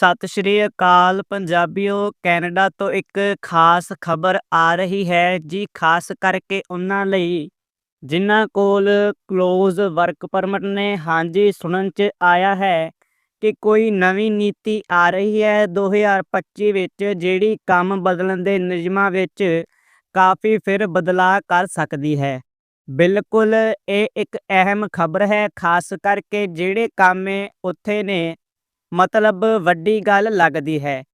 ਸਤਿ ਸ਼੍ਰੀ ਅਕਾਲ। ਪੰਜਾਬੀਓ, ਕੈਨੇਡਾ ਤੋਂ ਇੱਕ ਖਾਸ ਖਬਰ ਆ ਰਹੀ ਹੈ ਜੀ, ਖਾਸ ਕਰਕੇ ਉਹਨਾਂ ਲਈ ਜਿਨ੍ਹਾਂ ਕੋਲ ਕਲੋਜ਼ ਵਰਕ ਪਰਮਿਟ ਨੇ। ਹਾਂਜੀ, ਸੁਣਨ ਚ ਆਇਆ ਹੈ ਕਿ ਕੋਈ ਨਵੀਂ ਨੀਤੀ ਆ ਰਹੀ ਹੈ 2025 ਵਿੱਚ, ਜਿਹੜੀ ਕੰਮ ਬਦਲਣ ਦੇ ਨਿਯਮਾਂ ਵਿੱਚ ਕਾਫੀ ਫਿਰ ਬਦਲਾਅ ਕਰ ਸਕਦੀ ਹੈ। ਬਿਲਕੁਲ, ਇਹ ਇੱਕ ਅਹਿਮ ਖਬਰ ਹੈ, ਖਾਸ ਕਰਕੇ ਜਿਹੜੇ ਕੰਮ ਉੱਥੇ ਨੇ ਮਤਲਬ ਵੱਡੀ ਗੱਲ ਲੱਗਦੀ ਹੈ।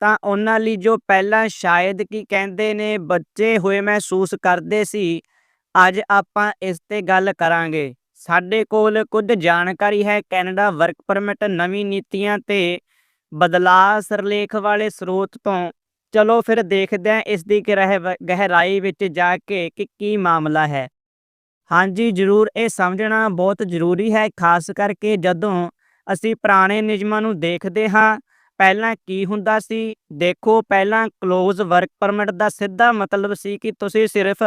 ਤਾਂ ਉਹਨਾਂ ਲਈ ਜੋ ਪਹਿਲਾਂ ਸ਼ਾਇਦ ਕੀ ਕਹਿੰਦੇ ਨੇ, ਬੱਚੇ ਹੋਏ ਮਹਿਸੂਸ ਕਰਦੇ ਸੀ, ਅੱਜ ਆਪਾਂ ਇਸ ਤੇ ਗੱਲ ਕਰਾਂਗੇ। ਸਾਡੇ ਕੋਲ ਕੁਝ ਜਾਣਕਾਰੀ ਹੈ ਕੈਨੇਡਾ ਵਰਕ ਪਰਮਿਟ ਨਵੀਂ ਨੀਤੀਆਂ ਤੇ ਬਦਲਾਅ ਸਰਲੇਖ ਵਾਲੇ ਸਰੋਤ ਤੋਂ। ਚਲੋ ਫਿਰ ਦੇਖਦੇ ਹਾਂ ਇਸ ਦੀ ਗਹਿ- ਗਹਿਰਾਈ ਵਿੱਚ ਜਾ ਕੇ ਕਿ ਕੀ ਮਾਮਲਾ ਹੈ। ਹਾਂਜੀ, ਜ਼ਰੂਰ, ਇਹ ਸਮਝਣਾ ਬਹੁਤ ਜ਼ਰੂਰੀ ਹੈ, ਖਾਸ ਕਰਕੇ ਜਦੋਂ ਅਸੀਂ ਪੁਰਾਣੇ ਨਿਯਮਾਂ ਨੂੰ ਦੇਖਦੇ ਹਾਂ। ਪਹਿਲਾਂ ਕੀ ਹੁੰਦਾ ਸੀ? ਦੇਖੋ, ਪਹਿਲਾਂ ਕਲੋਜ਼ ਵਰਕ ਪਰਮਿਟ ਦਾ ਸਿੱਧਾ ਮਤਲਬ ਸੀ ਕਿ ਤੁਸੀਂ ਸਿਰਫ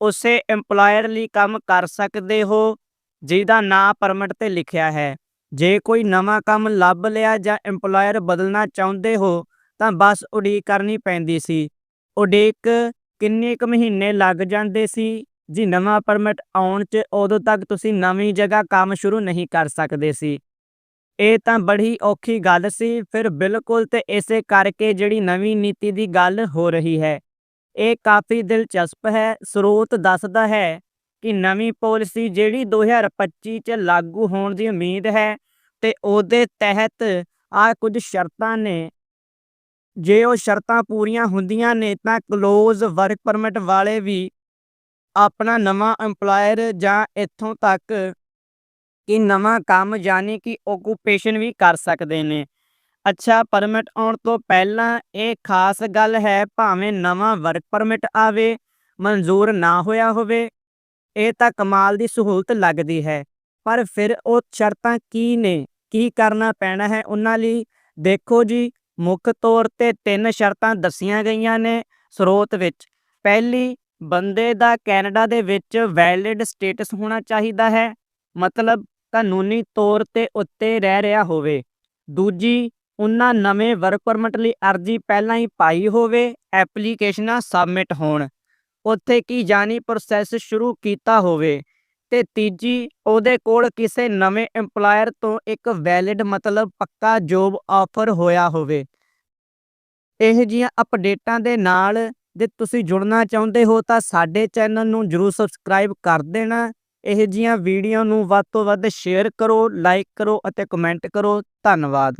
ਉਸੇ EMPLOYER ਲਈ ਕੰਮ ਕਰ ਸਕਦੇ ਹੋ, ਜਿਹਦਾ ਨਾਂ ਪਰਮਿਟ ਤੇ ਲਿਖਿਆ ਹੈ। ਜੇ ਕੋਈ ਨਵਾਂ ਕੰਮ ਲੱਭ ਲਿਆ ਜਾਂ EMPLOYER ਬਦਲਣਾ ਚਾਹੁੰਦੇ ਹੋ, ਤਾਂ ਬਸ ਉਡੀਕ ਕਰਨੀ ਪੈਂਦੀ ਸੀ। ਉਡੀਕ ਕਿੰਨੇ ਕੁ ਮਹੀਨੇ ਲੱਗ ਜਾਂਦੇ ਸੀ? ਜੀ, ਨਵਾਂ ਪਰਮਿਟ ਆਉਣ 'ਚ ਉਦੋਂ ਤੱਕ ਤੁਸੀਂ ਨਵੀਂ ਜਗ੍ਹਾ ਕੰਮ ਸ਼ੁਰੂ ਨਹੀਂ ਕਰ ਸਕਦੇ ਸੀ। ਇਹ ਤਾਂ ਬੜੀ ਔਖੀ ਗੱਲ ਸੀ, ਫਿਰ ਬਿਲਕੁਲ ਤੇ ਇਸੇ ਕਰਕੇ ਜਿਹੜੀ ਨਵੀਂ ਨੀਤੀ ਦੀ ਗੱਲ ਹੋ ਰਹੀ ਹੈ। ਇਹ ਕਾਫੀ ਦਿਲਚਸਪ ਹੈ, ਸਰੋਤ ਦੱਸਦਾ ਹੈ ਕਿ ਨਵੀਂ ਪਾਲਿਸੀ ਜਿਹੜੀ 2025 ਚ ਲਾਗੂ ਹੋਣ ਦੀ ਉਮੀਦ ਹੈ ਤੇ ਉਹਦੇ ਤਹਿਤ ਆ ਕੁਝ ਸ਼ਰਤਾਂ ਨੇ। ਜੇ ਉਹ ਸ਼ਰਤਾਂ ਪੂਰੀਆਂ ਹੁੰਦੀਆਂ ਨੇ ਤਾਂ ਕਲੋਜ਼ ਵਰਕ ਪਰਮਿਟ ਵਾਲੇ ਵੀ ਆਪਣਾ ਨਵਾਂ EMPLOYER ਜਾਂ ਇੱਥੋਂ ਤੱਕ ਕਿ ਨਵਾਂ ਕੰਮ ਯਾਨੀ ਕਿ ਓਕੂਪੇਸ਼ਨ ਵੀ ਕਰ ਸਕਦੇ ਨੇ। ਅੱਛਾ ਪਰਮਿਟ ਆਉਣ ਤੋਂ ਪਹਿਲਾਂ ਇਹ ਖਾਸ ਗੱਲ ਹੈ, ਭਾਵੇਂ ਨਵਾਂ ਵਰਕ ਪਰਮਿਟ ਆਵੇ, ਮਨਜ਼ੂਰ ਨਾ ਹੋਇਆ ਹੋਵੇ, ਇਹ ਤਾਂ ਕਮਾਲ ਦੀ ਸਹੂਲਤ ਲੱਗਦੀ ਹੈ। ਪਰ ਫਿਰ ਉਹ ਸ਼ਰਤਾਂ ਕੀ ਨੇ? ਕੀ ਕਰਨਾ ਪੈਣਾ ਹੈ ਉਹਨਾਂ ਲਈ? ਦੇਖੋ ਜੀ, ਮੁੱਖ ਤੌਰ ਤੇ ਤਿੰਨ ਸ਼ਰਤਾਂ ਦੱਸੀਆਂ ਗਈਆਂ ਨੇ ਸਰੋਤ ਵਿੱਚ। ਪਹਿਲੀ, ਬੰਦੇ ਦਾ ਕੈਨੇਡਾ ਦੇ ਵਿੱਚ ਵੈਲਿਡ ਸਟੇਟਸ ਹੋਣਾ ਚਾਹੀਦਾ ਹੈ। ਮਤਲਬ ਕਾਨੂੰਨੀ ਤੌਰ ਤੇ ਉੱਤੇ ਰਹਿ ਰਿਹਾ ਹੋਵੇ। ਦੂਜੀ, ਉਹਨਾਂ ਨਵੇਂ ਵਰਕ ਪਰਮਿਟ ਲਈ ਅਰਜ਼ੀ ਪਹਿਲਾਂ ਹੀ ਪਾਈ ਹੋਵੇ ਐਪਲੀਕੇਸ਼ਨਾਂ ਸਬਮਿਟ ਹੋਣ। ਉੱਥੇ ਕੀ ਯਾਨੀ ਪ੍ਰੋਸੈਸ ਸ਼ੁਰੂ ਕੀਤਾ ਹੋਵੇ। ਤੇ ਤੀਜੀ, ਉਹਦੇ ਕੋਲ ਕਿਸੇ ਨਵੇਂ EMPLOYER ਤੋਂ ਇੱਕ ਵੈਲਿਡ ਮਤਲਬ ਪੱਕਾ ਜੋਬ ਆਫਰ ਹੋਇਆ ਹੋਵੇ। ਇਹ ਜੀਆਂ ਅਪਡੇਟਾਂ ਦੇ ਨਾਲ ਜੇ ਤੁਸੀਂ ਜੁੜਨਾ ਚਾਹੁੰਦੇ ਹੋ ਤਾਂ ਸਾਡੇ ਚੈਨਲ ਨੂੰ ਜਰੂਰ ਸਬਸਕ੍ਰਾਈਬ ਕਰ ਦੇਣਾ। ਇਹ ਜੀਆਂ ਵੀਡੀਓ ਨੂੰ ਵੱਧ ਤੋਂ ਵੱਧ ਸ਼ੇਅਰ ਕਰੋ ਲਾਈਕ ਕਰੋ ਅਤੇ ਕਮੈਂਟ ਕਰੋ। ਧੰਨਵਾਦ।